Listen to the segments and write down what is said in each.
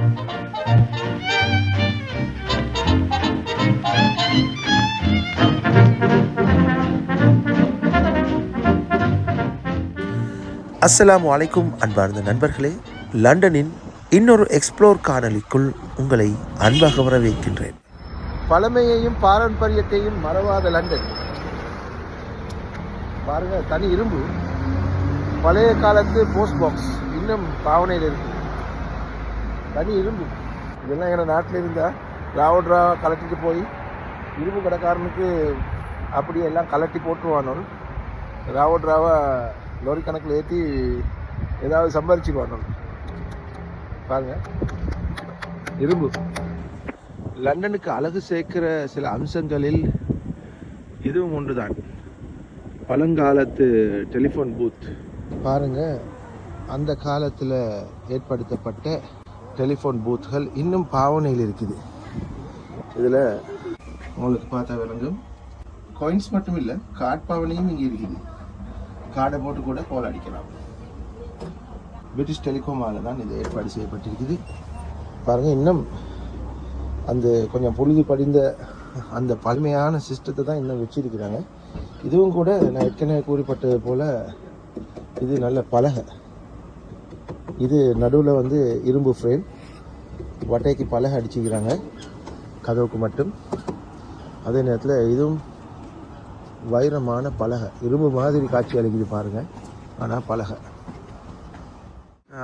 அஸ்லாம் அலைக்கும் அன்பார்ந்த நண்பர்களே லண்டனின் இன்னொரு எக்ஸ்ப்ளோர் காணொலிக்குள் உங்களை அன்பாக வரவேற்கின்றேன். பழமையையும் பாரம்பரியத்தையும் மறவாத லண்டன். பாருங்க தனி இரும்பு. பழைய காலத்து போஸ்ட் பாக்ஸ் இன்னும் பாவனையில் இருக்கு. தனி இரும்பு. இதெல்லாம் எங்கள் நாட்டில் இருந்தால் ராவட்ரா கலட்டிட்டு போய் இரும்பு கடைக்காரனுக்கு அப்படியே எல்லாம் கலட்டி போட்டுருவானோ? ராவட்ராவை லோரி கணக்கில் ஏற்றி ஏதாவது சம்பாரிச்சுக்குவானோ? பாருங்கள் இரும்பு. லண்டனுக்கு அழகு சேர்க்கிற சில அம்சங்களில் இதுவும் ஒன்றுதான். பழங்காலத்து டெலிஃபோன் பூத். பாருங்கள் அந்த காலத்தில் ஏற்படுத்தப்பட்ட டெலிஃபோன் பூத்துகள் இன்னும் பாவனையில் இருக்குது. இதில் உங்களுக்கு பார்த்தா விளங்கும். காயின்ஸ் மட்டும் இல்லை கார்ட் பாவனையும் இங்கே இருக்குது. கார்டை போட்டு கூட கோல் அடிக்கலாம். பிரிட்டிஷ் டெலிகோமால தான் இது ஏற்பாடு செய்யப்பட்டிருக்குது. பாருங்கள் இன்னும் அந்த கொஞ்சம் பொழுது படிந்த அந்த பழமையான சிஸ்டத்தை தான் இன்னும் வச்சிருக்கிறாங்க. இதுவும் கூட நான் ஏற்கனவே கூறப்பட்டது போல் இது நல்ல பலகை. இது நடுவில் வந்து இரும்பு ஃப்ரேம் வட்டைக்கு பலகை அடிச்சுக்கிறாங்க. கதவுக்கு மட்டும். அதே நேரத்தில் இதுவும் வைரமான பலகை. இரும்பு மாதிரி காட்சி அளிக்குது பாருங்கள் ஆனால் பலகை.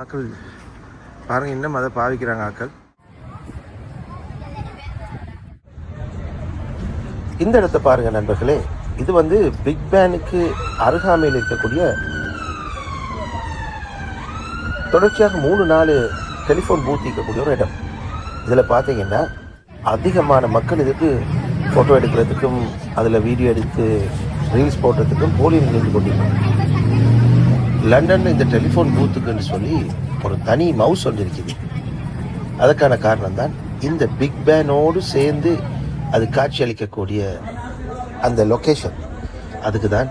ஆக்கள் பாருங்கள் இன்னும் அதை பாவிக்கிறாங்க ஆக்கள். இந்த இடத்த பாருங்கள் நண்பர்களே. இது வந்து பிக் பேனுக்கு அருகாமையில் இருக்கக்கூடிய தொடர்ச்சியாக மூணு நாலு டெலிஃபோன் பூத் இருக்கக்கூடிய ஒரு இடம். இதில் பார்த்தீங்கன்னா அதிகமான மக்கள் இதுக்கு ஃபோட்டோ எடுக்கிறதுக்கும் அதில் வீடியோ எடுத்து ரீல்ஸ் போடுறதுக்கும் போலி நின்று கொண்டிருக்காங்க லண்டன் இந்த டெலிஃபோன் பூத்துக்குன்னு சொல்லி ஒரு தனி மவுஸ் ஒன்று இருக்குது. அதுக்கான காரணம் தான் இந்த பிக் பேனோடு சேர்ந்து அது காட்சி அளிக்கக்கூடிய அந்த லொக்கேஷன் அதுக்கு தான்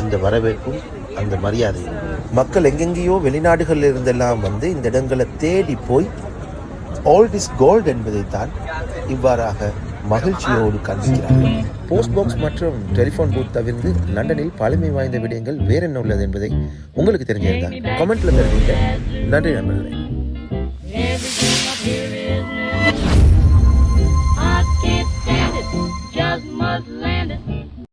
அந்த வரவேற்பும் அந்த மரியாதையும். மக்கள் எங்கெங்கேயோ வெளிநாடுகளில் இருந்தெல்லாம் வந்து இந்த இடங்களை தேடி போய் ஆல்ட் இஸ் கோல்ட் என்பதைத்தான் இவ்வாறாக மகிழ்ச்சியோடு காண்பிக்கிறார்கள். போஸ்ட் பாக்ஸ் மற்றும் டெலிஃபோன் பூத் தவிர்த்து லண்டனில் பழமை வாய்ந்த விடயங்கள் வேற என்ன உள்ளது என்பதை உங்களுக்கு தெரிஞ்சிருந்தா கமெண்ட்ல தெரிவிங்க நன்றி நண்பர்களே.